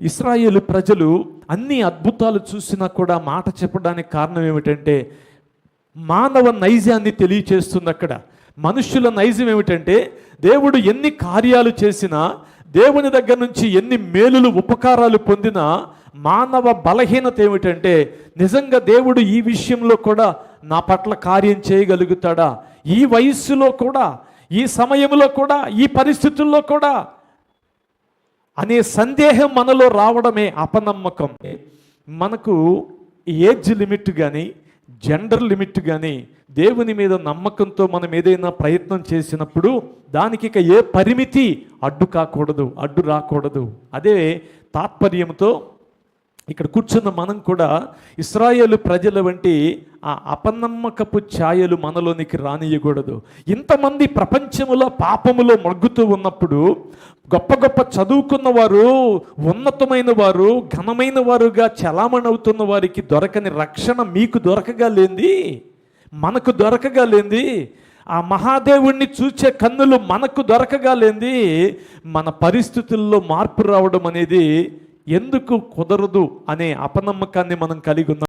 Israel ప్రజలు అన్ని అద్భుతాలు చూసినా కూడా మాట చెప్పడానికి కారణం ఏమిటంటే మానవ నైజాన్ని తెలియచేస్తుంది అక్కడ. మనుష్యుల నైజం ఏమిటంటే దేవుడు ఎన్ని కార్యాలు చేసినా దేవుని దగ్గర నుంచి ఎన్ని మేలులు ఉపకారాలు పొందినా మానవ బలహీనత ఏమిటంటే నిజంగా దేవుడు ఈ విషయంలో కూడా నా పట్ల కార్యం చేయగలుగుతాడా? ఈ వయస్సులో కూడా ఈ సమయంలో కూడా ఈ పరిస్థితుల్లో కూడా అనే సందేహం మనలో రావడమే అపనమ్మకం. మనకు ఏజ్ లిమిట్ కానీ జెండర్ లిమిట్ కానీ దేవుని మీద నమ్మకంతో మనం ఏదైనా ప్రయత్నం చేసినప్పుడు దానికి ఇక ఏ పరిమితి అడ్డు కాకూడదు అడ్డు రాకూడదు. అదే తాత్పర్యంతో ఇక్కడ కూర్చున్న మనం కూడా ఇస్రాయేలు ప్రజల వంటి ఆ అపనమ్మకపు ఛాయలు మనలోనికి రానియకూడదు. ఇంతమంది ప్రపంచములో పాపములో మగ్గుతూ ఉన్నప్పుడు గొప్ప గొప్ప చదువుకున్న వారు ఉన్నతమైన వారు ఘనమైన వారుగా చలామణి అవుతున్న వారికి దొరకని రక్షణ మీకు దొరకగా లేంది. మనకు దొరకగా లేంది. ఆ మహాదేవుణ్ణి చూచే కన్నులు మనకు దొరకగా లేంది. మన పరిస్థితుల్లో మార్పు రావడం అనేది ఎందుకు కుదరదు అనే అపనమ్మకాన్ని మనం కలిగి ఉన్నాం?